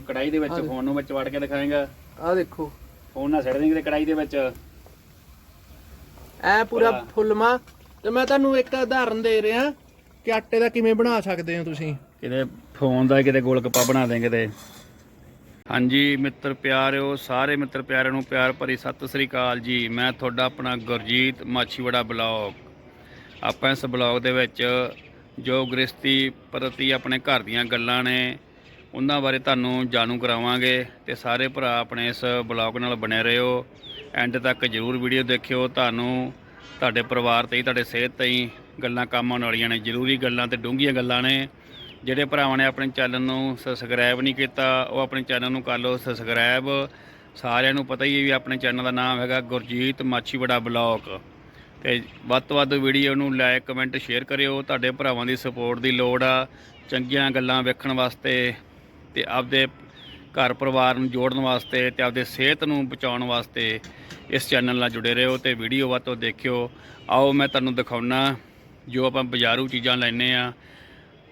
ਹੁਣ ਕੜਾਈ ਦੇ ਵਿੱਚ। ਫੋਨ ਨੂੰ ਵਿੱਚ ਵੜ ਕੇ ਦਿਖਾਏਗਾ। ਆ ਦੇਖੋ। ਫੋਨ ਨਾਲ ਸੜ ਦੇਂਗੇ ਕੜਾਈ ਦੇ ਵਿੱਚ। ਐ ਪੂਰਾ। ਫੁੱਲਮਾ ਤੇ ਮੈਂ ਤੁਹਾਨੂੰ ਇੱਕ ਉਦਾਹਰਨ ਦੇ ਰਿਹਾ ਕਿ ਆਟੇ ਦਾ ਕਿਵੇਂ ਬਣਾ ਸਕਦੇ ਹੋ ਤੁਸੀਂ? ਕਿਤੇ ਫੋਨ ਦਾ ਕਿਤੇ ਗੋਲ ਗੱਪਾ ਬਣਾ ਦੇ ਕਿਤੇ ਹਾਂਜੀ ਮਿੱਤਰ ਪਿਆਰਿਓ ਸਾਰੇ ਮਿੱਤਰ ਪਿਆਰਿਆਂ ਨੂੰ ਪਿਆਰ ਭਰੀ ਸਤਿ ਸ੍ਰੀ ਅਕਾਲ ਜੀ। ਮੈਂ ਤੁਹਾਡਾ ਆਪਣਾ ਗੁਰਜੀਤ ਮਾਛੀਵਾੜਾ ਬਲੌਗ। ਆਪਾਂ ਇਸ ਬਲੌਗ ਦੇ ਵਿੱਚ ਜੋ ਗ੍ਰਸਤੀ ਪ੍ਰਤੀ ਆਪਣੇ ਘਰ ਦੀਆਂ ਗੱਲਾਂ ਨੇ ਉਹਨਾਂ ਬਾਰੇ ਤੁਹਾਨੂੰ ਜਾਣੂ ਕਰਾਵਾਂਗੇ ਤੇ ਸਾਰੇ ਭਰਾ ਆਪਣੇ ਇਸ ਬਲੌਗ ਨਾਲ ਬਣੇ ਰਹੋ। ਐਂਡ ਤੱਕ ਜਰੂਰ ਵੀਡੀਓ ਦੇਖਿਓ। ਤੁਹਾਨੂੰ ਤੁਹਾਡੇ ਪਰਿਵਾਰ ਤੇ ਤੁਹਾਡੇ ਸਿਹਤ ਤੇ ਗੱਲਾਂ ਕੰਮ ਆਉਣ ਵਾਲੀਆਂ ਨੇ। ਜ਼ਰੂਰੀ ਗੱਲਾਂ ਤੇ ਡੂੰਘੀਆਂ ਗੱਲਾਂ ਨੇ। ਜਿਹੜੇ ਭਰਾਵਾਂ ਨੇ ਆਪਣੇ ਚੈਨਲ ਨੂੰ ਸਬਸਕ੍ਰਾਈਬ ਨਹੀਂ ਕੀਤਾ, ਉਹ ਆਪਣੇ ਚੈਨਲ ਨੂੰ ਕਰ ਲਓ ਸਬਸਕ੍ਰਾਈਬ ਸਾਰਿਆਂ ਨੂੰ ਪਤਾ ਹੀ ਹੈ ਵੀ ਆਪਣੇ ਚੈਨਲ ਦਾ ਨਾਮ ਹੈਗਾ ਗੁਰਜੀਤ ਮਾਛੀਵਾੜਾ ਬਲੌਗ। ਤੇ ਵੱਧ ਤੋਂ ਵੱਧ ਵੀਡੀਓ ਨੂੰ ਲਾਈਕ ਕਮੈਂਟ ਸ਼ੇਅਰ ਕਰਿਓ। ਤੁਹਾਡੇ ਭਰਾਵਾਂ ਦੀ ਸਪੋਰਟ ਦੀ ਲੋੜ ਆ ਚੰਗੀਆਂ ਗੱਲਾਂ ਵੇਖਣ ਵਾਸਤੇ। ਤੇ ਆਪਦੇ ਘਰ ਪਰਿਵਾਰ ਨੂੰ ਜੋੜਨ ਵਾਸਤੇ ਤੇ ਆਪਦੇ ਸਿਹਤ ਨੂੰ ਬਚਾਉਣ ਵਾਸਤੇ ਇਸ ਚੈਨਲ ਨਾਲ ਜੁੜੇ ਰਹੋ ਤੇ ਵੀਡੀਓ ਵੱਧ ਤੋਂ ਦੇਖਿਓ। ਆਓ ਮੈਂ ਤੁਹਾਨੂੰ ਦਿਖਾਉਣਾ ਜੋ ਆਪਾਂ ਬਾਜ਼ਾਰੂ ਚੀਜ਼ਾਂ ਲੈਨੇ ਆ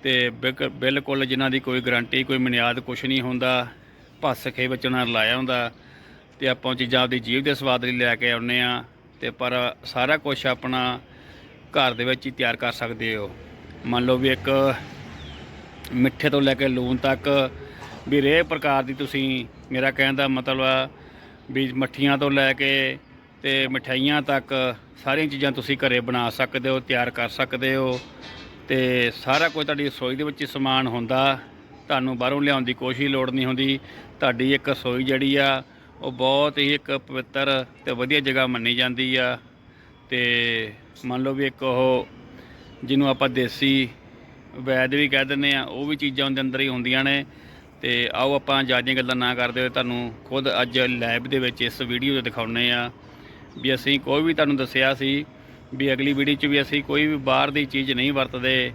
ਤੇ ਬਿਕ- ਬਿਲਕੁਲ ਜਿਨ੍ਹਾਂ ਦੀ ਕੋਈ ਗਾਰੰਟੀ ਕੋਈ ਮਨਿਆਦ ਕੁਝ ਨਹੀਂ ਹੁੰਦਾ, ਭੱਸ ਕੇ ਵਿੱਚ ਉਹਨਾਂ ਨੇ ਲਾਇਆ ਹੁੰਦਾ ਤੇ ਆਪਾਂ ਉਹ ਚੀਜ਼ਾਂ ਆਪਦੀ ਜੀਵ ਦੇ ਸਵਾਦ ਲਈ ਲੈ ਕੇ ਆਉਨੇ ਆ ਤੇ ਪਰ ਸਾਰਾ ਕੁਝ ਆਪਣਾ ਘਰ ਦੇ ਵਿੱਚ ਹੀ ਤਿਆਰ ਕਰ ਸਕਦੇ ਹੋ। ਮੰਨ ਲਓ ਵੀ ਇੱਕ ਮਿੱਠੇ ਤੋਂ ਲੈ ਕੇ ਲੂਣ ਤੱਕ ਵੀ ਹਰੇਕ ਪ੍ਰਕਾਰ ਦੀ ਤੁਸੀਂ ਮੇਰਾ ਕਹਿਣ ਦਾ ਮਤਲਬ ਆ ਵੀ ਮੱਠੀਆਂ ਤੋਂ ਲੈ ਕੇ ਤੇ ਮਠਿਆਈਆਂ ਤੱਕ ਸਾਰੀਆਂ ਚੀਜ਼ਾਂ ਤੁਸੀਂ ਘਰੇ ਬਣਾ ਸਕਦੇ ਹੋ, ਤਿਆਰ ਕਰ ਸਕਦੇ ਹੋ। ਤੇ ਸਾਰਾ ਕੁਝ ਤੁਹਾਡੀ ਰਸੋਈ ਦੇ ਵਿੱਚ ਹੀ ਸਮਾਨ ਹੁੰਦਾ, ਤੁਹਾਨੂੰ ਬਾਹਰੋਂ ਲਿਆਉਣ ਦੀ ਕੋਸ਼ਿਸ਼ ਲੋੜ ਨਹੀਂ ਹੁੰਦੀ। ਤੁਹਾਡੀ ਇੱਕ ਰਸੋਈ ਜਿਹੜੀ ਆ, ਉਹ ਬਹੁਤ ਹੀ ਇੱਕ ਪਵਿੱਤਰ ਤੇ ਵਧੀਆ ਜਗ੍ਹਾ ਮੰਨੀ ਜਾਂਦੀ ਆ। ਤੇ ਮੰਨ ਲਓ ਵੀ ਇੱਕ ਉਹ ਜਿਹਨੂੰ ਆਪਾਂ ਦੇਸੀ ਵੈਦ ਵੀ ਕਹਿ ਦਿੰਦੇ ਆ, ਉਹ ਵੀ ਚੀਜ਼ਾਂ ਉਹਦੇ ਅੰਦਰ ਹੀ ਹੁੰਦੀਆਂ ਨੇ। ਤੇ ਆਓ ਆਪਾਂ ਜਿਆਦੀਆਂ ਗੱਲਾਂ ਨਾ ਕਰਦੇ ਹੋਏ ਤੁਹਾਨੂੰ ਖੁਦ ਅੱਜ ਲੈਬ ਦੇ ਵਿੱਚ ਇਸ ਵੀਡੀਓ ਦੇ ਦਿਖਾਉਨੇ ਆ ਵੀ ਅਸੀਂ ਕੋਈ ਵੀ ਤੁਹਾਨੂੰ ਦੱਸਿਆ ਸੀ ਵੀ ਅਗਲੀ ਵੀਡੀਓ 'ਚ ਵੀ ਅਸੀਂ ਕੋਈ ਵੀ ਬਾਹਰ ਦੀ ਚੀਜ਼ ਨਹੀਂ ਵਰਤਦੇ।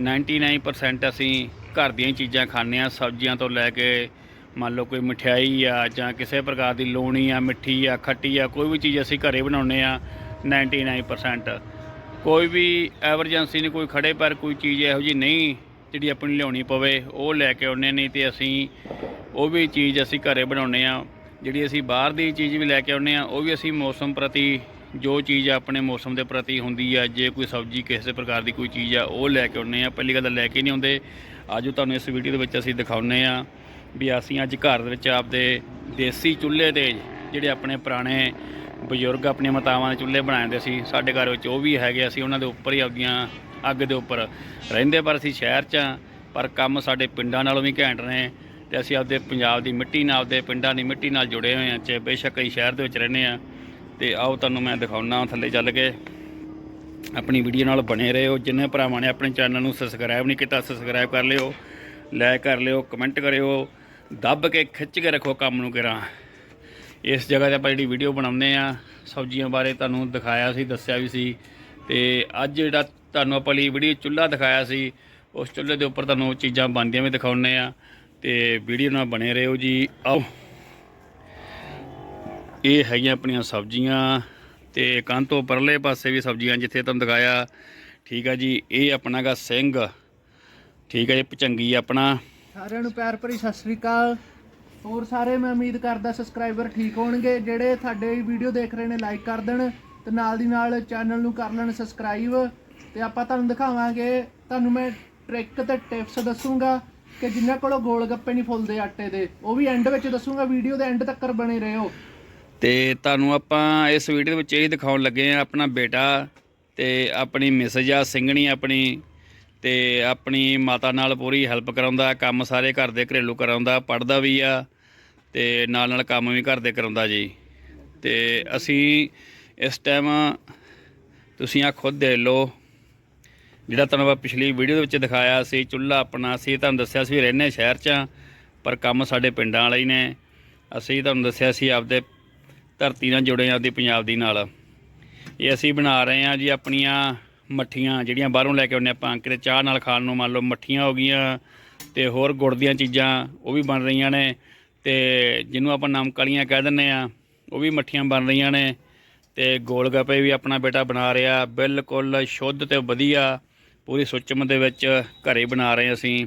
99% ਅਸੀਂ ਘਰ ਦੀਆਂ ਚੀਜ਼ਾਂ ਖਾਂਦੇ ਆ ਸਬਜ਼ੀਆਂ ਤੋਂ ਲੈ ਕੇ ਮੰਨ ਲਓ ਕੋਈ ਮਠਿਆਈ ਆ ਜਾਂ ਕਿਸੇ ਪ੍ਰਕਾਰ ਦੀ ਲੋਣੀ ਆ, ਮਿੱਠੀ ਆ, ਖੱਟੀ ਆ, ਕੋਈ ਵੀ ਚੀਜ਼ ਅਸੀਂ ਘਰੇ ਬਣਾਉਂਦੇ ਆ 99% ਕੋਈ ਵੀ ਐਮਰਜੈਂਸੀ ਨੇ ਕੋਈ ਖੜੇ ਪਰ, ਕੋਈ ਚੀਜ਼ ਇਹੋ ਜੀ ਨਹੀਂ ਜਿਹੜੀ ਆਪਣੀ ਲਿਆਉਣੀ ਪਵੇ, ਉਹ ਲੈ ਕੇ ਆਉਂਦੇ ਨਹੀਂ ਤੇ ਅਸੀਂ ਉਹ ਵੀ ਚੀਜ਼ ਅਸੀਂ ਘਰੇ ਬਣਾਉਂਦੇ ਆ ਜਿਹੜੀ ਅਸੀਂ ਬਾਹਰ ਦੀ ਚੀਜ਼ ਵੀ ਲੈ ਕੇ ਆਉਂਦੇ ਆ ਉਹ ਵੀ ਅਸੀਂ ਮੌਸਮ ਪ੍ਰਤੀ ਜੋ ਚੀਜ਼ ਆਪਣੇ ਮੌਸਮ ਦੇ ਪ੍ਰਤੀ ਹੁੰਦੀ ਆ, ਜੇ ਕੋਈ ਸਬਜ਼ੀ ਕਿਸੇ ਪ੍ਰਕਾਰ ਦੀ ਕੋਈ ਚੀਜ਼ ਆ, ਉਹ ਲੈ ਕੇ ਆਉਂਦੇ ਆ ਪਹਿਲੀ ਗੱਲ ਤਾਂ ਲੈ ਕੇ ਨਹੀਂ ਆਉਂਦੇ। ਆਜੋ ਤੁਹਾਨੂੰ ਇਸ ਵੀਡੀਓ ਦੇ ਵਿੱਚ ਅਸੀਂ ਦਿਖਾਉਂਦੇ ਆ ਵੀ ਅਸੀਂ ਅੱਜ ਘਰ ਦੇ ਵਿੱਚ ਆਪਦੇ ਦੇਸੀ ਚੁੱਲ੍ਹੇ ਤੇ ਜਿਹੜੇ ਆਪਣੇ ਪੁਰਾਣੇ ਬਜ਼ੁਰਗ ਆਪਣੀਆਂ ਮਾਤਾਵਾਂ ਦੇ ਚੁੱਲ੍ਹੇ ਬਣਾਉਂਦੇ ਸੀ, ਸਾਡੇ ਘਰ ਵਿੱਚ ਉਹ ਵੀ ਹੈਗੇ ਅਸੀਂ ਉਹਨਾਂ ਦੇ ਉੱਪਰ ਹੀ ਆਪਦੀਆਂ ਅੱਗ ਦੇ ਉੱਪਰ ਰਹਿੰਦੇ ਪਰ ਅਸੀਂ ਸ਼ਹਿਰ 'ਚ ਹਾਂ, ਪਰ ਕੰਮ ਸਾਡੇ ਪਿੰਡਾਂ ਨਾਲੋਂ ਵੀ ਘੈਂਟ ਨੇ ਤੇ ਅਸੀਂ ਆਪਦੇ ਪੰਜਾਬ ਦੀ ਮਿੱਟੀ ਨਾਲ, ਆਪਦੇ ਪਿੰਡਾਂ ਦੀ ਮਿੱਟੀ ਨਾਲ ਜੁੜੇ ਹੋਏ ਹਾਂ, ਚਾਹੇ ਬੇਸ਼ੱਕ ਅਸੀਂ ਸ਼ਹਿਰ ਦੇ ਵਿੱਚ ਰਹਿੰਦੇ ਹਾਂ। ਤੇ ਆਓ ਤੁਹਾਨੂੰ ਮੈਂ ਦਿਖਾਉਣਾ ਥੱਲੇ ਚੱਲ ਕੇ। ਆਪਣੀ ਵੀਡੀਓ ਨਾਲ ਬਣੇ ਰਹੋ, ਜਿੰਨੇ ਭਰਾਵਾਂ ਨੇ ਆਪਣੇ ਚੈਨਲ ਨੂੰ ਸਬਸਕ੍ਰਾਈਬ ਨਹੀਂ ਕੀਤਾ ਸਬਸਕ੍ਰਾਈਬ ਕਰ ਲਿਓ ਲਾਈਕ ਕਰ ਲਿਓ ਕਮੈਂਟ ਕਰਿਓ, ਦੱਬ ਕੇ ਖਿੱਚ ਕੇ ਰੱਖੋ ਕੰਮ ਨੂੰ ਕਿਰਾਂ। ਇਸ ਜਗ੍ਹਾ ਤੇ ਆਪਾਂ ਜਿਹੜੀ ਵੀਡੀਓ ਬਣਾਉਂਦੇ ਆ ਸਬਜ਼ੀਆਂ ਬਾਰੇ ਤੁਹਾਨੂੰ ਦਿਖਾਇਆ ਸੀ, ਦੱਸਿਆ ਵੀ ਸੀ। ਤੇ ਅੱਜ ਜਿਹੜਾ ਤੁਹਾਨੂੰ ਆਪਾਂ ਲਈ ਵੀਡੀਓ ਚੁੱਲ੍ਹਾ ਦਿਖਾਇਆ ਸੀ। ਉਸ ਚੁੱਲ੍ਹੇ ਦੇ ਉੱਪਰ ਤੁਹਾਨੂੰ ਚੀਜ਼ਾਂ ਬਣਦੀਆਂ ਵੀ ਦਿਖਾਉਂਦੇ ਆ ਤੇ ਵੀਡੀਓ ਨਾਲ ਬਣੇ ਰਹੋ ਜੀ। ਆਓ। ਇਹ ਹੈਗੀਆਂ ਆਪਣੀਆਂ ਸਬਜ਼ੀਆਂ ਤੇ ਕੰਧ ਤੋਂ ਪਰਲੇ ਪਾਸੇ ਵੀ ਸਬਜ਼ੀਆਂ ਜਿੱਥੇ ਤੁਹਾਨੂੰ ਦਿਖਾਇਆ। ਠੀਕ ਆ ਜੀ, ਇਹ ਆਪਣਾਗਾ ਸਿੰਘ। ਠੀਕ ਹੈ ਜੀ, ਪਚੰਗੀ ਆਪਣਾ। ਸਾਰਿਆਂ ਨੂੰ ਪਿਆਰ ਭਰੀ ਸਤਿ ਸ੍ਰੀ ਅਕਾਲ। ਹੋਰ ਸਾਰੇ ਮੈਂ ਉਮੀਦ ਕਰਦਾ ਸਬਸਕ੍ਰਾਈਬਰ ਠੀਕ ਹੋਣਗੇ। ਜਿਹੜੇ ਸਾਡੇ ਵੀਡੀਓ ਦੇਖ ਰਹੇ ਨੇ ਲਾਈਕ ਕਰ ਦੇਣ ਤੇ ਨਾਲ ਦੀ ਨਾਲ ਚੈਨਲ ਨੂੰ ਕਰ ਲੈਣ ਸਬਸਕ੍ਰਾਈਬ। ਤੇ ਆਪਾਂ ਤੁਹਾਨੂੰ ਦਿਖਾਵਾਂਗੇ, ਤੁਹਾਨੂੰ ਮੈਂ ਟ੍ਰਿਕ ਤੇ ਟਿਪਸ ਦੱਸੂਗਾ ਕਿ ਜਿਨ੍ਹਾਂ ਕੋਲੋਂ ਗੋਲ ਗੱਪੇ ਨਹੀਂ ਫੁੱਲਦੇ ਆਟੇ ਦੇ, ਉਹ ਵੀ ਐਂਡ ਵਿੱਚ ਦੱਸੂਗਾ ਵੀਡੀਓ ਦੇ ਐਂਡ ਤੱਕ ਬਣੇ ਰਹੋ। ਤੇ ਤੁਹਾਨੂੰ ਆਪਾਂ ਇਸ ਵੀਡੀਓ ਦੇ ਵਿੱਚ ਇਹ ਦਿਖਾਉਣ ਲੱਗੇ ਆ ਆਪਣਾ ਬੇਟਾ ਤੇ ਆਪਣੀ ਮਿਸਜ ਆ, ਸਿੰਘਣੀ ਆਪਣੀ, ਤੇ ਆਪਣੀ ਮਾਤਾ ਨਾਲ ਪੂਰੀ ਹੈਲਪ ਕਰਾਉਂਦਾ, ਕੰਮ ਸਾਰੇ ਘਰ ਦੇ ਘਰੇਲੂ ਕਰਾਉਂਦਾ ਪੜਦਾ ਵੀ ਆ, ਤੇ ਨਾਲ ਨਾਲ ਕੰਮ ਵੀ ਘਰ ਦੇ ਕਰਾਉਂਦਾ ਜੀ। ਤੇ ਅਸੀਂ ਇਸ ਟਾਈਮ ਤੁਸੀਂ ਆ ਖੁਦ ਦੇ ਲਓ। ਜਿਹੜਾ ਤੁਹਾਨੂੰ ਮੈਂ ਪਿਛਲੀ ਵੀਡੀਓ ਦੇ ਵਿੱਚ ਦਿਖਾਇਆ ਸੀ ਚੁੱਲ੍ਹਾ ਆਪਣਾ ਅਸੀਂ ਤੁਹਾਨੂੰ ਦੱਸਿਆ ਸੀ ਰਹਿੰਦੇ ਸ਼ਹਿਰ 'ਚ ਆ, ਪਰ ਕੰਮ ਸਾਡੇ ਪਿੰਡਾਂ ਵਾਲੇ ਹੀ ਨੇ। ਅਸੀਂ ਤੁਹਾਨੂੰ ਦੱਸਿਆ ਸੀ ਆਪਦੇ ਧਰਤੀ ਨਾਲ ਜੁੜੇ ਆ ਆਪਦੀ ਪੰਜਾਬ ਦੀ ਨਾਲ। ਇਹ ਅਸੀਂ ਬਣਾ ਰਹੇ ਹਾਂ ਜੀ ਆਪਣੀਆਂ ਮੱਠੀਆਂ ਜਿਹੜੀਆਂ ਬਾਹਰੋਂ ਲੈ ਕੇ ਆਉਂਦੇ ਆਪਾਂ ਕਿਤੇ ਚਾਹ ਨਾਲ ਖਾਣ ਨੂੰ ਮੰਨ ਲਓ ਮੱਠੀਆਂ ਹੋ ਗਈਆਂ ਤੇ ਹੋਰ ਗੁੜ ਦੀਆਂ ਚੀਜ਼ਾਂ ਉਹ ਵੀ ਬਣ ਰਹੀਆਂ ਨੇ ਤੇ ਜਿਹਨੂੰ ਆਪਾਂ ਨਮਕ ਵਾਲੀਆਂ ਕਹਿ ਦਿੰਦੇ ਆ ਉਹ ਵੀ ਮੱਠੀਆਂ ਬਣ ਰਹੀਆਂ ਨੇ ਤੇ ਗੋਲ ਗੱਪੇ ਵੀ ਆਪਣਾ ਬੇਟਾ ਬਣਾ ਰਿਹਾ ਬਿਲਕੁਲ ਸ਼ੁੱਧ ਤੇ ਵਧੀਆ। ਪੂਰੀ ਸੁਚਮ ਦੇ ਵਿੱਚ ਘਰੇ ਬਣਾ ਰਹੇ ਅਸੀਂ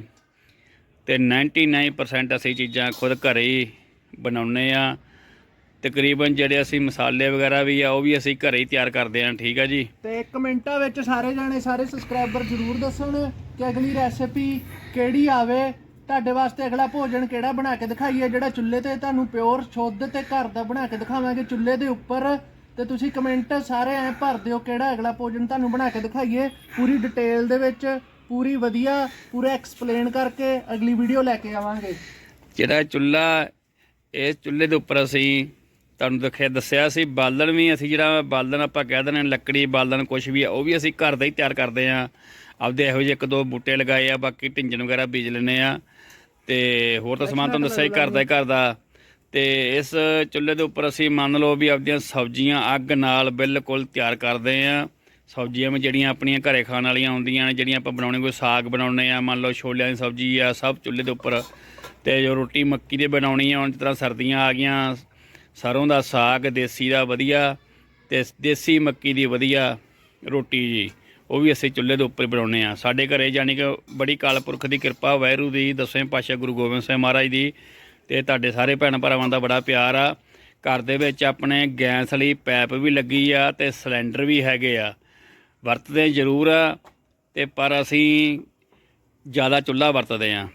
ਤੇ 99% ਅਸੀਂ ਚੀਜ਼ਾਂ ਖੁਦ ਘਰੇ ਹੀ ਬਣਾਉਂਦੇ ਆ ਤਕਰੀਬਨ ਜਿਹੜੇ ਅਸੀਂ ਮਸਾਲੇ ਵਗੈਰਾ ਵੀ ਆ, ਉਹ ਵੀ ਅਸੀਂ ਘਰੇ ਹੀ ਤਿਆਰ ਕਰਦੇ ਆ ਠੀਕ ਆ ਜੀ? ਤੇ ਕਮੈਂਟਾਂ ਵਿੱਚ ਸਾਰੇ ਜਾਣੇ, ਸਾਰੇ ਸਬਸਕ੍ਰਾਈਬਰ ਜਰੂਰ ਦੱਸਣ ਕਿ ਅਗਲੀ ਰੈਸਿਪੀ ਕਿਹੜੀ ਆਵੇ। ਤੁਹਾਡੇ ਵਾਸਤੇ ਅਗਲਾ ਭੋਜਨ ਕਿਹੜਾ ਬਣਾ ਕੇ ਦਿਖਾਈਏ, ਜਿਹੜਾ ਚੁੱਲ੍ਹੇ ਤੇ ਤੁਹਾਨੂੰ ਪਿਓਰ ਸ਼ੁੱਧ ਤੇ ਘਰ ਦਾ ਬਣਾ ਕੇ ਦਿਖਾਵਾਂਗੇ। ਚੁੱਲ੍ਹੇ ਦੇ ਉੱਪਰ ਤੇ ਤੁਸੀਂ ਕਮੈਂਟ ਸਾਰੇ ਐ ਭਰ ਦਿਓ ਕਿਹੜਾ ਅਗਲਾ ਭੋਜਨ ਤੁਹਾਨੂੰ ਬਣਾ ਕੇ ਦਿਖਾਈਏ। ਪੂਰੀ ਡਿਟੇਲ ਦੇ ਵਿੱਚ ਪੂਰੀ ਵਧੀਆ ਪੂਰਾ ਐਕਸਪਲੇਨ ਕਰਕੇ ਅਗਲੀ ਵੀਡੀਓ ਲੈ ਕੇ ਆਵਾਂਗੇ। ਜਿਹੜਾ ਚੁੱਲ੍ਹਾ ਇਹ ਚੁੱਲ੍ਹੇ ਦੇ ਉੱਪਰ ਅਸੀਂ ਤੁਹਾਨੂੰ ਦਿਖਿਆ ਦੱਸਿਆ ਸੀ ਬਾਲਣ ਵੀ ਅਸੀਂ ਜਿਹੜਾ ਬਾਲਣ ਆਪਾਂ ਕਹਿ ਦਿੰਦੇ ਲੱਕੜੀ ਬਾਲਣ ਕੁਝ ਵੀ ਆ ਉਹ ਵੀ ਅਸੀਂ ਘਰ ਦਾ ਹੀ ਤਿਆਰ ਕਰਦੇ ਆ ਆਪਦੇ ਇਹੋ ਜਿਹੇ ਇੱਕ ਦੋ ਬੂਟੇ ਲਗਾਏ ਆ ਬਾਕੀ ਢਿੰਜਣ ਵਗੈਰਾ ਬੀਜ ਲੈਨੇ ਆ ਤੇ ਹੋਰ ਤਾਂ ਸਮਾਨ ਤੁਹਾਨੂੰ ਦੱਸਿਆ ਹੀ ਘਰ ਦਾ ਹੀ ਘਰ ਦਾ। ਤੇ ਇਸ ਚੁੱਲ੍ਹੇ ਦੇ ਉੱਪਰ ਅਸੀਂ ਮੰਨ ਲਓ ਵੀ ਆਪਦੀਆਂ ਸਬਜ਼ੀਆਂ ਅੱਗ ਨਾਲ ਬਿਲਕੁਲ ਤਿਆਰ ਕਰਦੇ ਆ ਸਬਜ਼ੀਆਂ ਵੀ ਜਿਹੜੀਆਂ ਆਪਣੀਆਂ ਘਰੇ ਖਾਣ ਵਾਲੀਆਂ ਹੁੰਦੀਆਂ ਨੇ, ਜਿਹੜੀਆਂ ਆਪਾਂ ਬਣਾਉਣੇ, ਕੋਈ ਸਾਗ ਬਣਾਉਣੇ ਆ ਮੰਨ ਲਓ ਛੋਲਿਆਂ ਦੀ ਸਬਜ਼ੀ ਆ, ਸਭ ਚੁੱਲ੍ਹੇ ਦੇ ਉੱਪਰ। ਤੇ ਜੋ ਰੋਟੀ ਮੱਕੀ ਦੀ ਬਣਾਉਣੀ ਆ ਹੁਣ ਜਿਸ ਤਰ੍ਹਾਂ ਸਰਦੀਆਂ ਆ ਗਈਆਂ। ਸਰੋਂ ਦਾ ਸਾਗ, ਦੇਸੀ ਦਾ ਵਧੀਆ ਤੇ ਦੇਸੀ ਮੱਕੀ ਦੀ ਵਧੀਆ ਰੋਟੀ ਜੀ, ਉਹ ਵੀ ਅਸੀਂ ਚੁੱਲ੍ਹੇ ਦੇ ਉੱਪਰ ਬਣਾਉਨੇ ਆ ਸਾਡੇ ਘਰੇ ਜਾਨੀ ਕਿ ਬੜੀ ਕਾਲਪੁਰਖ ਦੀ ਕਿਰਪਾ ਵੈਰੂ ਦੀ, ਦਸਵੇਂ ਪਾਤਸ਼ਾਹ ਗੁਰੂ ਗੋਬਿੰਦ ਸਿੰਘ ਮਹਾਰਾਜ ਦੀ ਤੇ ਤੁਹਾਡੇ ਸਾਰੇ ਭੈਣ ਭਰਾਵਾਂ ਦਾ ਬੜਾ ਪਿਆਰ ਆ। ਘਰ ਦੇ ਵਿੱਚ ਆਪਣੇ ਗੈਸ ਲਈ ਪੈਪ ਵੀ ਲੱਗੀ ਆ ਤੇ ਸਿਲੰਡਰ ਵੀ ਹੈਗੇ ਆ। ਵਰਤਦੇ ਜ਼ਰੂਰ ਆ ਤੇ ਪਰ ਅਸੀਂ ਜ਼ਿਆਦਾ ਚੁੱਲ੍ਹਾ ਵਰਤਦੇ ਆ।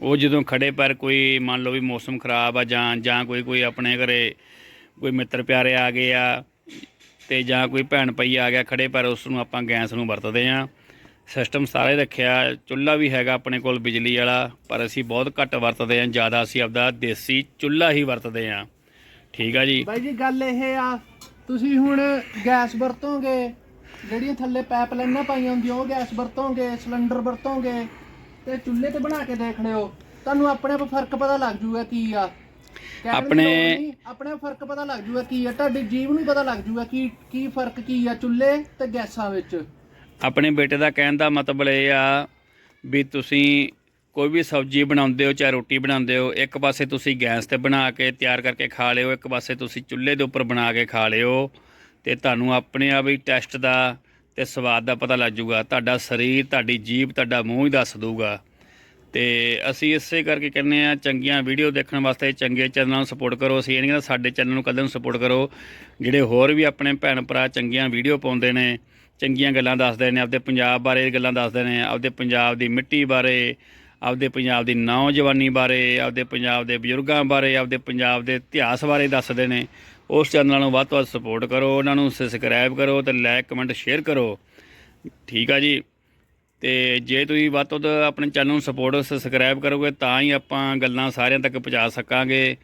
ਉਹ ਜਦੋਂ ਖੜੇ ਪੈਰ ਕੋਈ ਮੰਨ ਲਓ ਵੀ ਮੌਸਮ ਖਰਾਬ ਆ ਜਾਂ ਜਾਂ ਕੋਈ ਕੋਈ ਆਪਣੇ ਘਰੇ ਕੋਈ ਮਿੱਤਰ ਪਿਆਰੇ ਆ ਗਏ ਆ ਤੇ ਜਾਂ ਕੋਈ ਭੈਣ ਪਈ ਆ ਗਿਆ ਖੜੇ ਪੈਰ, ਉਸ ਨੂੰ ਆਪਾਂ ਗੈਸ ਨੂੰ ਵਰਤਦੇ ਆ। ਸਿਸਟਮ ਸਾਰੇ ਰੱਖਿਆ ਚੁੱਲ੍ਹਾ ਵੀ ਹੈਗਾ ਆਪਣੇ ਕੋਲ ਬਿਜਲੀ ਵਾਲਾ ਪਰ ਅਸੀਂ ਬਹੁਤ ਘੱਟ ਵਰਤਦੇ ਆ ਜ਼ਿਆਦਾ ਅਸੀਂ ਆਪਦਾ ਦੇਸੀ ਚੁੱਲ੍ਹਾ ਹੀ ਵਰਤਦੇ ਆ ਠੀਕ ਆ ਜੀ? ਬਾਈ ਜੀ ਗੱਲ ਇਹ ਆ ਤੁਸੀਂ ਹੁਣ ਗੈਸ ਵਰਤੋਗੇ ਜਿਹੜੀਆਂ ਥੱਲੇ ਪਾਈਪ ਲਾਈਨਾਂ ਪਾਈਆਂ ਹੁੰਦੀਆਂ ਉਹ ਗੈਸ ਵਰਤੋਗੇ ਸਿਲੰਡਰ ਵਰਤੋਗੇ ਤੇ ਚੁੱਲ੍ਹੇ ਤੇ ਬਣਾ ਕੇ ਦੇਖ ਲਿਓ ਤੁਹਾਨੂੰ ਆਪਣੇ ਆਪ ਫ਼ਰਕ ਪਤਾ ਲੱਗ ਜੂਗਾ ਕੀ ਆ। ਕਹਿਣ ਦੀ ਆਪਣੇ- ਲੋੜ ਨਹੀਂ, ਆਪਣੇ ਆਪ ਫ਼ਰਕ ਪਤਾ ਲੱਗ ਜੂਗਾ ਕੀ ਆ ਤੁਹਾਡੀ ਜੀਵ ਨੂੰ ਪਤਾ ਲੱਗ ਜੂਗਾ ਕੀ ਕੀ ਫ਼ਰਕ ਕੀ ਆ ਚੁੱਲ੍ਹੇ ਤੇ ਗੈਸਾਂ ਵਿੱਚ। ਆਪਣੇ ਬੇਟੇ ਦਾ ਕਹਿਣ ਦਾ ਮਤਲਬ ਇਹ ਆ ਵੀ ਤੁਸੀਂ ਕੋਈ ਵੀ ਸਬਜ਼ੀ ਬਣਾਉਂਦੇ ਹੋ, ਚਾਹੇ ਰੋਟੀ ਬਣਾਉਂਦੇ ਹੋ, ਇੱਕ ਪਾਸੇ ਤੁਸੀਂ ਗੈਸ ਤੇ ਬਣਾ ਕੇ ਤਿਆਰ ਕਰਕੇ ਖਾ ਲਿਓ, ਇੱਕ ਪਾਸੇ ਤੁਸੀਂ ਚੁੱਲ੍ਹੇ ਦੇ ਉੱਪਰ ਬਣਾ ਕੇ ਖਾ ਲਿਓ ਤੇ ਤੁਹਾਨੂੰ ਆਪਣੇ ਆਪ ਹੀ ਟੈਸਟ ਦਾ ਤੇ ਸਵਾਦ ਦਾ ਪਤਾ ਲੱਗ ਜਾਊਗਾ, ਤੁਹਾਡਾ ਸਰੀਰ, ਤੁਹਾਡੀ ਜੀਭ, ਤੁਹਾਡਾ ਮੂੰਹ ਹੀ ਦੱਸ ਦਊਗਾ। ਤੇ ਅਸੀਂ ਇਸੇ ਕਰਕੇ ਕਹਿੰਦੇ ਆ ਚੰਗੀਆਂ ਵੀਡੀਓ ਦੇਖਣ ਵਾਸਤੇ ਚੰਗੇ ਚੈਨਲਾਂ ਨੂੰ ਸਪੋਰਟ ਕਰੋ। ਅਸੀਂ ਇਹਨਾਂ ਦਾ ਸਾਡੇ ਚੈਨਲ ਨੂੰ ਕਦੇ ਨੂੰ ਸਪੋਰਟ ਕਰੋ, ਜਿਹੜੇ ਹੋਰ ਵੀ ਆਪਣੇ ਭੈਣ ਭਰਾ ਚੰਗੀਆਂ ਵੀਡੀਓ ਪਾਉਂਦੇ ਨੇ ਚੰਗੀਆਂ ਗੱਲਾਂ ਦੱਸਦੇ ਨੇ, ਆਪਦੇ ਪੰਜਾਬ ਬਾਰੇ ਗੱਲਾਂ ਦੱਸਦੇ ਨੇ, ਆਪਦੇ ਪੰਜਾਬ ਦੀ ਮਿੱਟੀ ਬਾਰੇ, ਆਪਦੇ ਪੰਜਾਬ ਦੀ ਨੌਜਵਾਨੀ ਬਾਰੇ, ਆਪਦੇ ਪੰਜਾਬ ਦੇ ਬਜ਼ੁਰਗਾਂ ਬਾਰੇ, ਆਪਦੇ ਪੰਜਾਬ ਦੇ ਇਤਿਹਾਸ ਬਾਰੇ ਦੱਸਦੇ ਨੇ। ਉਸ ਚੈਨਲ ਨੂੰ ਵੱਧ ਤੋਂ ਵੱਧ ਸਪੋਰਟ ਕਰੋ, ਉਹਨਾਂ ਨੂੰ ਸਬਸਕ੍ਰਾਈਬ ਕਰੋ ਤੇ ਲਾਈਕ ਕਮੈਂਟ ਸ਼ੇਅਰ ਕਰੋ। ਠੀਕ ਆ ਜੀ? ਤੇ ਜੇ ਤੁਸੀਂ ਵੱਧ ਤੋਂ ਵੱਧ ਆਪਣੇ ਚੈਨਲ ਨੂੰ ਸਪੋਰਟ ਸਬਸਕ੍ਰਾਈਬ ਕਰੋਗੇ ਤਾਂ ਹੀ ਆਪਾਂ ਗੱਲਾਂ ਸਾਰਿਆਂ ਤੱਕ ਪਹੁੰਚਾ ਸਕਾਂਗੇ।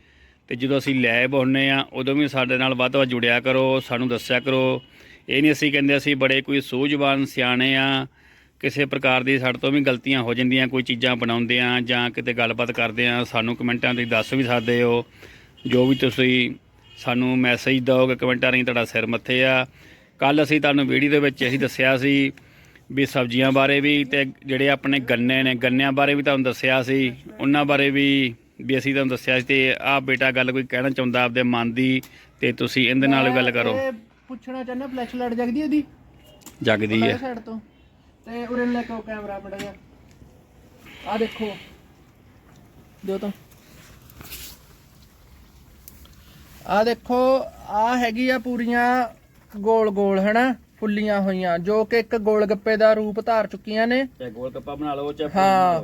ਤੇ ਜਦੋਂ ਅਸੀਂ ਲਾਈਵ ਹੁੰਨੇ ਆ, ਉਦੋਂ ਵੀ ਸਾਡੇ ਨਾਲ ਵੱਧ ਤੋਂ ਵੱਧ ਜੁੜਿਆ ਕਰੋ, ਸਾਨੂੰ ਦੱਸਿਆ ਕਰੋ। ਇਹ ਨਹੀਂ ਅਸੀਂ ਕਹਿੰਦੇ ਅਸੀਂ ਬੜੇ ਕੋਈ ਸੂਝਵਾਨ ਸਿਆਣੇ ਆ, ਕਿਸੇ ਪ੍ਰਕਾਰ ਦੀ ਸਾਡੇ ਤੋਂ ਵੀ ਗਲਤੀਆਂ ਹੋ ਜਾਂਦੀਆਂ, ਕੋਈ ਚੀਜ਼ਾਂ ਬਣਾਉਂਦੇ ਆ ਜਾਂ ਕਿਤੇ ਗੱਲਬਾਤ ਕਰਦੇ ਆ, ਸਾਨੂੰ ਕਮੈਂਟਾਂ ਤੇ ਦੱਸ ਵੀ ਸਕਦੇ ਹੋ। ਜੋ ਵੀ ਤੁਸੀਂ ਸਾਨੂੰ ਮੈਸੇਜ ਦਿਓਗੇ ਕਮੈਂਟਾਂ ਰਾਹੀਂ ਤੁਹਾਡਾ ਸਿਰ ਮੱਥੇ ਆ। ਕੱਲ ਅਸੀਂ ਤੁਹਾਨੂੰ ਵੀਡੀਓ ਦੇ ਵਿੱਚ ਅਸੀਂ ਦੱਸਿਆ ਸੀ ਵੀ ਸਬਜ਼ੀਆਂ ਬਾਰੇ ਵੀ ਤੇ ਜਿਹੜੇ ਆਪਣੇ ਗੰਨੇ ਨੇ, ਗੰਨਿਆਂ ਬਾਰੇ ਵੀ ਤੁਹਾਨੂੰ ਦੱਸਿਆ ਸੀ। ਉਹਨਾਂ ਬਾਰੇ ਵੀ ਵੀ ਅਸੀਂ ਤੁਹਾਨੂੰ ਦੱਸਿਆ ਸੀ ਤੇ ਆਹ ਬੇਟਾ ਗੱਲ ਕੋਈ ਕਹਿਣਾ ਚਾਹੁੰਦਾ ਆਪਦੇ ਮਨ ਦੀ ਤੇ ਤੁਸੀਂ ਇਹਦੇ ਨਾਲ ਵੀ ਗੱਲ ਕਰੋ। ਪੁੱਛਣਾ ਚਾਹੁੰਦਾ ਫਲੈਸ਼ ਲਾਈਟ ਜਗਦੀ ਇਹਦੀ? ਜਗਦੀ ਹੈ। ਸਾਈਡ ਤੋਂ। ਤੇ ਉਰੇ ਲੈ ਕੇ ਕੈਮਰਾ ਬੜਾ ਜਿਹਾ। ਆ ਦੇਖੋ। ਦਿਓ ਤਾਂ। ਆ ਦੇਖੋ ਆ ਹੈਗੀ ਆ ਪੂਰੀਆਂ ਗੋਲ ਗੋਲ ਹਨਾ? ਫੁੱਲੀਆਂ ਹੋਈਆਂ ਜੋ ਕਿ ਇੱਕ ਗੋਲ ਗੱਪੇ ਦਾ ਰੂਪ ਧਾਰ ਚੁੱਕੀਆਂ ਨੇ। ਚਾਹੇ ਗੋਲ ਗੱਪਾ ਬਣਾ ਲਓ ਚਾਹੇ ਹਾਂ।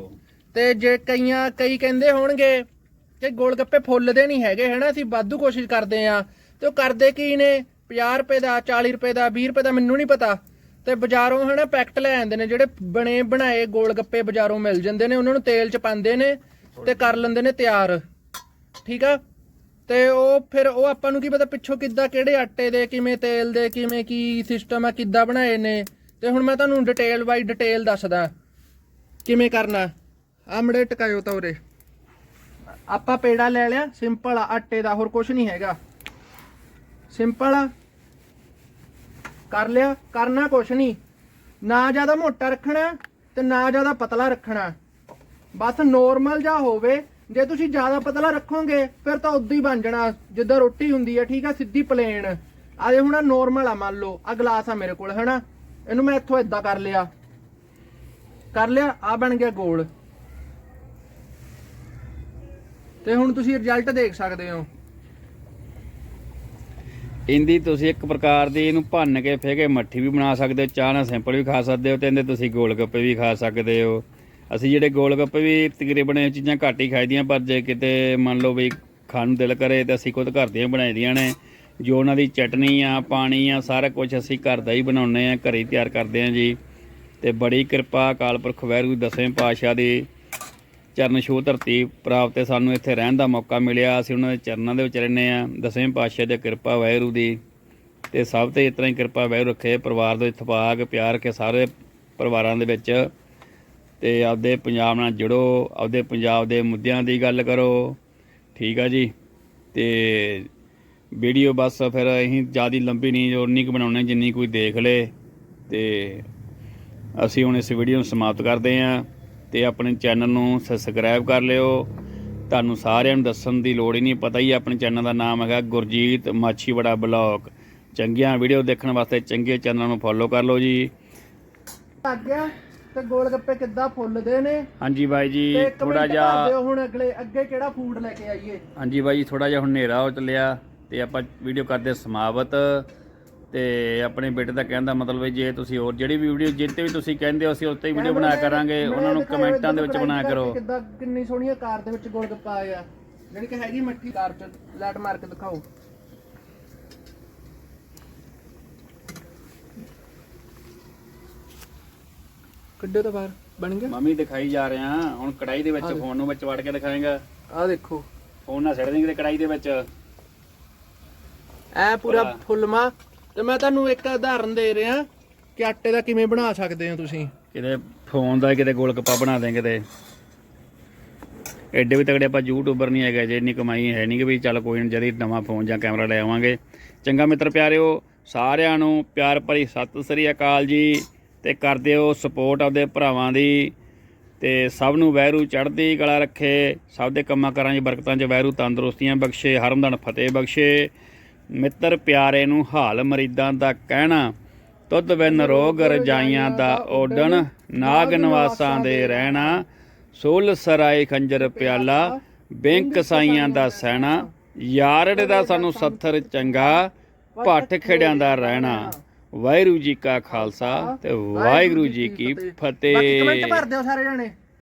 ਤੇ ਜੇ ਕਈਆਂ ਕਈ ਕਹਿੰਦੇ ਹੋਣਗੇ ਕਿ ਗੋਲ ਗੱਪੇ ਫੁੱਲਦੇ ਨਹੀਂ ਹੈਗੇ ਹਨਾ? ਅਸੀਂ ਵਾਧੂ ਕੋਸ਼ਿਸ਼ ਕਰਦੇ ਆ ਤੇ ਉਹ ਕਰਦੇ ਕੀ ਨੇ? 50 ਰੁਪਏ ਦਾ 40 ਰੁਪਏ ਦਾ 20 ਰੁਪਏ ਦਾ ਮੈਨੂੰ ਨਹੀਂ ਪਤਾ। ਤੇ ਬਾਜ਼ਾਰੋਂ ਹਨਾ ਪੈਕਟ ਲੈ ਆਉਂਦੇ ਨੇ, ਜਿਹੜੇ ਬਣੇ, ਬਣਾਏ ਗੋਲ ਗੱਪੇ ਬਾਜ਼ਾਰੋਂ ਮਿਲ ਜਾਂਦੇ ਨੇ, ਉਹਨਾਂ ਨੂੰ ਤੇਲ ਚ ਪਾਉਂਦੇ ਨੇ ਤੇ ਕਰ ਲੈਂਦੇ ਨੇ ਤਿਆਰ। ਠੀਕ ਆ? ਤੇ ਉਹ ਫਿਰ ਉਹ ਆਪਾਂ ਨੂੰ ਕੀ ਪਤਾ ਪਿੱਛੋਂ ਕਿੱਦਾਂ, ਕਿਹੜੇ ਆਟੇ ਦੇ, ਕਿਵੇਂ ਤੇਲ ਦੇ, ਕਿਵੇਂ ਕੀ ਸਿਸਟਮ ਆ, ਕਿੱਦਾਂ ਬਣਾਏ ਨੇ। ਤੇ ਹੁਣ ਮੈਂ ਤੁਹਾਨੂੰ ਡਿਟੇਲ ਬਾਈ ਡਿਟੇਲ ਦੱਸਦਾ, ਕਿਵੇਂ ਕਰਨਾ। ਆਮੜੇ ਟਕਾਇਓ ਤਾਂ ਉਰੇ। ਆਪਾਂ ਪੇੜਾ ਲੈ ਲਿਆ ਸਿੰਪਲ ਆਟੇ ਦਾ ਹੋਰ ਕੁਝ ਨਹੀਂ ਹੈਗਾ। ਸਿੰਪਲ ਆ। ਕਰ ਲਿਆ, ਕਰਨਾ ਕੁਛ ਨਹੀਂ ਨਾ ਜ਼ਿਆਦਾ ਮੋਟਾ ਰੱਖਣਾ ਤੇ ਨਾ ਜ਼ਿਆਦਾ ਪਤਲਾ ਰੱਖਣਾ। ਬਸ ਨੋਰਮਲ ਜਾ ਹੋਵੇ। ਜੇ ਤੁਸੀਂ ਜ਼ਿਆਦਾ ਪਤਲਾ ਰੱਖੋਗੇ, ਫਿਰ ਤਾਂ ਉਦਾਂ ਹੀ ਬਣ ਜਾਣਾ। ਜਿੱਦਾਂ ਰੋਟੀ ਹੁੰਦੀ ਹੈ ਠੀਕ ਆ, ਸਿੱਧੀ ਪਲੇਨ ਆ ਜੇ ਹੁਣ ਨੋਰਮਲ ਆ ਮੰਨ ਲਓ ਆ ਗਲਾਸ ਆ ਮੇਰੇ ਕੋਲ, ਹੈਨਾ? ਇਹਨੂੰ ਮੈਂ ਇੱਥੋਂ ਇਦਾਂ ਕਰ ਲਿਆ। ਕਰ ਲਿਆ ਆ ਬਣ ਗਿਆ ਗੋਲ। ਤੇ ਹੁਣ ਤੁਸੀਂ ਰਿਜ਼ਲਟ ਦੇਖ ਸਕਦੇ ਹੋ। ਇਹਦੀ ਤੁਸੀਂ ਇੱਕ ਪ੍ਰਕਾਰ ਦੀ ਇਹਨੂੰ ਭੰਨ ਕੇ ਫੇਕੇ ਮੱਠੀ ਵੀ ਬਣਾ ਸਕਦੇ ਹੋ, ਚਾਹ ਨਾਲ ਸਿੰਪਲ ਵੀ ਖਾ ਸਕਦੇ ਹੋ ਤੇ ਇਹਦੇ ਤੁਸੀਂ ਗੋਲ ਗੱਪੇ ਵੀ ਖਾ ਸਕਦੇ ਹੋ। ਅਸੀਂ ਜਿਹੜੇ ਗੋਲ ਗੱਪੇ ਵੀ ਤਕਰੀਬਨ ਇਹ ਚੀਜ਼ਾਂ ਘੱਟ ਹੀ ਖਾਈਦੀਆਂ, ਪਰ ਜੇ ਕਿਤੇ ਮੰਨ ਲਓ ਵੀ ਖਾਣ ਨੂੰ ਦਿਲ ਕਰੇ ਤਾਂ ਅਸੀਂ ਖੁਦ ਘਰ ਦੀਆਂ ਬਣਾਈ ਦੀਆਂ ਨੇ, ਜੋ ਉਹਨਾਂ ਦੀ ਚਟਨੀ ਆ, ਪਾਣੀ ਆ, ਸਾਰਾ ਕੁਝ ਅਸੀਂ ਘਰ ਦਾ ਹੀ ਬਣਾਉਂਦੇ ਆ, ਘਰੇ ਹੀ ਤਿਆਰ ਕਰਦੇ ਆ ਜੀ। ਤੇ ਬੜੀ ਕਿਰਪਾ ਅਕਾਲ ਪੁਰਖ ਵਾਹਿਗੁਰੂ ਦਸਵੇਂ ਪਾਤਸ਼ਾਹ ਦੀ ਚਰਨ ਛੋਹ ਧਰਤੀ ਪ੍ਰਾਪਤ ਹੈ, ਸਾਨੂੰ ਇੱਥੇ ਰਹਿਣ ਦਾ ਮੌਕਾ ਮਿਲਿਆ। ਅਸੀਂ ਉਹਨਾਂ ਦੇ ਚਰਨਾਂ ਦੇ ਵਿੱਚ ਰਹਿੰਦੇ ਆ ਦਸਵੇਂ ਪਾਤਸ਼ਾਹ ਦੀ ਕਿਰਪਾ ਵਾਹਿਗੁਰੂ ਦੀ। ਤੇ ਸਭ ਤੇ ਇਸ ਤਰ੍ਹਾਂ ਹੀ ਕਿਰਪਾ ਵਾਹਿਗੁਰੂ ਰੱਖੇ। ਪਰਿਵਾਰ ਦੇ ਇਤਫਾਕ, ਪਿਆਰ ਕੇ ਸਾਰੇ ਪਰਿਵਾਰਾਂ ਦੇ ਵਿੱਚ। ਤੇ ਆਪਦੇ ਪੰਜਾਬ ਨਾਲ ਜੁੜੋ। ਆਪਦੇ ਪੰਜਾਬ ਦੇ ਮੁੱਦਿਆਂ ਦੀ ਗੱਲ ਕਰੋ। ਠੀਕ ਆ ਜੀ? ਤੇ ਵੀਡੀਓ ਬਸ ਫਿਰ ਅਸੀਂ ਜ਼ਿਆਦਾ ਲੰਬੀ ਨਹੀਂ ਉਨੀ ਕੁ ਬਣਾਉਣੇ, ਜਿੰਨੀ ਕੋਈ ਦੇਖ ਲੇ। ਤੇ ਅਸੀਂ ਹੁਣ ਇਸ ਵੀਡੀਓ ਨੂੰ ਸਮਾਪਤ ਕਰਦੇ ਹਾਂ। ਤੇ ਆਪਣੇ ਚੈਨਲ ਨੂੰ ਸਬਸਕ੍ਰਾਈਬ ਕਰ ਲਿਓ। ਤੁਹਾਨੂੰ ਸਾਰਿਆਂ ਨੂੰ ਦੱਸਣ ਦੀ ਲੋੜ ਹੀ ਨਹੀਂ ਪਤਾ ਹੀ ਆਪਣੇ ਚੈਨਲ ਦਾ ਨਾਮ ਹੈਗਾ ਗੁਰਜੀਤ ਮਾਛੀਵਾੜਾ ਬਲੌਗ। ਚੰਗੀਆਂ ਵੀਡੀਓ ਦੇਖਣ ਵਾਸਤੇ ਚੰਗੇ ਚੈਨਲ ਨੂੰ ਫੋਲੋ ਕਰ ਲਓ ਜੀ। ਲੱਗ ਗਿਆ ਤੇ ਗੋਲ ਗੱਪੇ ਕਿੱਦਾਂ ਫੁੱਲਦੇ ਨੇ? ਹਾਂਜੀ ਬਾਈ ਜੀ ਤੇ ਥੋੜਾ ਕਰ ਜਿਹਾ ਦਿਓ ਹੁਣ ਅਗਲੇ ਅੱਗੇ ਕਿਹੜਾ ਫੂਡ ਲੈ ਕੇ ਆਈਏ। ਹਾਂਜੀ ਬਾਈ ਜੀ ਥੋੜਾ ਜਿਹਾ ਹੁਣ ਹਨੇਰਾ ਹੋ ਚੱਲਿਆ ਤੇ ਆਪਾਂ ਵੀਡੀਓ ਕਰਦੇ ਸਮਾਪਤ। ਤੇ ਆਪਣੇ ਬੇਟੇ ਦਾ ਕਹਿਣ ਦਾ ਮਤਲਬ ਹੈ ਜੇ ਤੁਸੀਂ ਹੋਰ ਜਿਹੜੀ ਵੀ ਵੀਡੀਓ ਜਿੱਤੇ ਵੀ ਤੁਸੀਂ ਕਹਿੰਦੇ ਹੋ ਅਸੀਂ ਉੱਤੇ ਹੀ ਵੀਡੀਓ ਬਣਾਇਆ ਕਰਾਂਗੇ। ਉਹਨਾਂ ਨੂੰ ਕਮੈਂਟਾਂ ਦੇ ਵਿੱਚ ਬਣਾਇਆ ਕਰੋ। ਕਿੱਦਾਂ ਕਿੰਨੀ ਸੋਹਣੀ ਕਾਰ ਦੇ ਵਿੱਚ ਗੋਲ ਗੱਪਾ ਆਇਆ ਜਿਹੜੀ ਕਿ ਹੈਗੀ ਮੱਠੀ ਕਾਰ ਚ ਲੈਟ ਮਾਰ ਕੇ ਦਿਖਾਓ। ਕੱਢੋ ਤਾਂ ਬਾਹਰ ਬਣ ਗਿਆ। ਮੰਮੀ ਦਿਖਾਈ ਜਾ ਰਿਹਾ ਹੁਣ ਕੜਾਈ ਦੇ ਵਿੱਚ ਫੋਨ ਨੂੰ ਵਿੱਚ ਵੜ ਕੇ ਦਿਖਾਏਗਾ। ਆ ਦੇਖੋ। ਫੋਨ ਨਾਲ ਸਿੱਟ ਦੇਂਗੇ ਕੜਾਈ ਦੇ ਵਿੱਚ। ਐ ਪੂਰਾ। ਫੁੱਲਮਾ ਤੇ ਮੈਂ ਤੁਹਾਨੂੰ ਇੱਕ ਉਦਾਹਰਨ ਦੇ ਰਿਹਾ ਕਿ ਆਟੇ ਦਾ ਕਿਵੇਂ ਬਣਾ ਸਕਦੇ ਹੋ ਤੁਸੀਂ? ਕਿਤੇ ਫੋਨ ਦਾ ਕਿਤੇ ਗੋਲਗੱਪਾ ਬਣਾ ਦੇਂਗੇ ਤੇ। ਐਡੇ ਵੀ ਤਗੜੇ ਆਪਾਂ ਯੂਟਿਊਬਰ ਨਹੀਂ ਹੈਗੇ, ਜੇ ਇੰਨੀ ਕਮਾਈ ਹੈ ਨਹੀਂ ਕਿ ਵੀ ਚੱਲ ਕੋਈ ਨਾ ਜਦੀ ਨਵਾਂ ਫੋਨ ਜਾਂ ਕੈਮਰਾ ਲੈ ਆਵਾਂਗੇ। ਚੰਗਾ ਮਿੱਤਰ ਪਿਆਰਿਓ, ਸਾਰਿਆਂ ਨੂੰ ਪਿਆਰ ਭਰੀ ਸਤਿ ਸ੍ਰੀ ਅਕਾਲ ਜੀ ਤੇ ਕਰ ਦਿਓ ਸਪੋਰਟ ਆਪਦੇ ਭਰਾਵਾਂ ਦੀ ਤੇ ਸਭ ਨੂੰ ਵੈਰੂ ਚੜ੍ਹਦੀ ਕਲਾ ਰੱਖੇ, ਸਭ ਦੇ ਕੰਮਾਂ ਕਾਰਾਂ 'ਚ ਬਰਕਤਾਂ 'ਚ ਵੈਰੂ ਤੰਦਰੁਸਤੀਆਂ ਬਖਸ਼ੇ, ਹਰਮਦਨ ਫਤਿਹ ਬਖਸ਼ੇ। ਮਿੱਤਰ ਪਿਆਰੇ ਨੂੰ ਹਾਲ ਮਰੀਦਾਂ ਦਾ ਕਹਿਣਾ, ਤੁਧ ਬਿਨ ਰੋਗ ਰਜਾਈਆਂ ਦਾ ਓਡਣ, ਨਾਗ ਨਿਵਾਸਾਂ ਦੇ ਰਹਿਣਾ, ਸੋਲ ਸਰਾਏ ਖੰਜਰ ਪਿਆਲਾ, ਬੈਂਕ ਸਾਈਆਂ ਦਾ ਸਹਿਣਾ ਯਾਰੜ ਦਾ ਸਾਨੂੰ ਸੱਥਰ ਚੰਗਾ, ਭੱਠ ਖੇੜਿਆਂ ਦਾ ਰਹਿਣਾ। ਵਾਹਿਗੁਰੂ ਜੀ ਕਾ ਖਾਲਸਾ ਤੇ ਵਾਹਿਗੁਰੂ ਜੀ ਕੀ ਬਾਕੀ ਕਮੈਂਟ ਫਤਿਹ ਭਰ ਦਿਓ ਸਾਰੇ ਜਣੇ।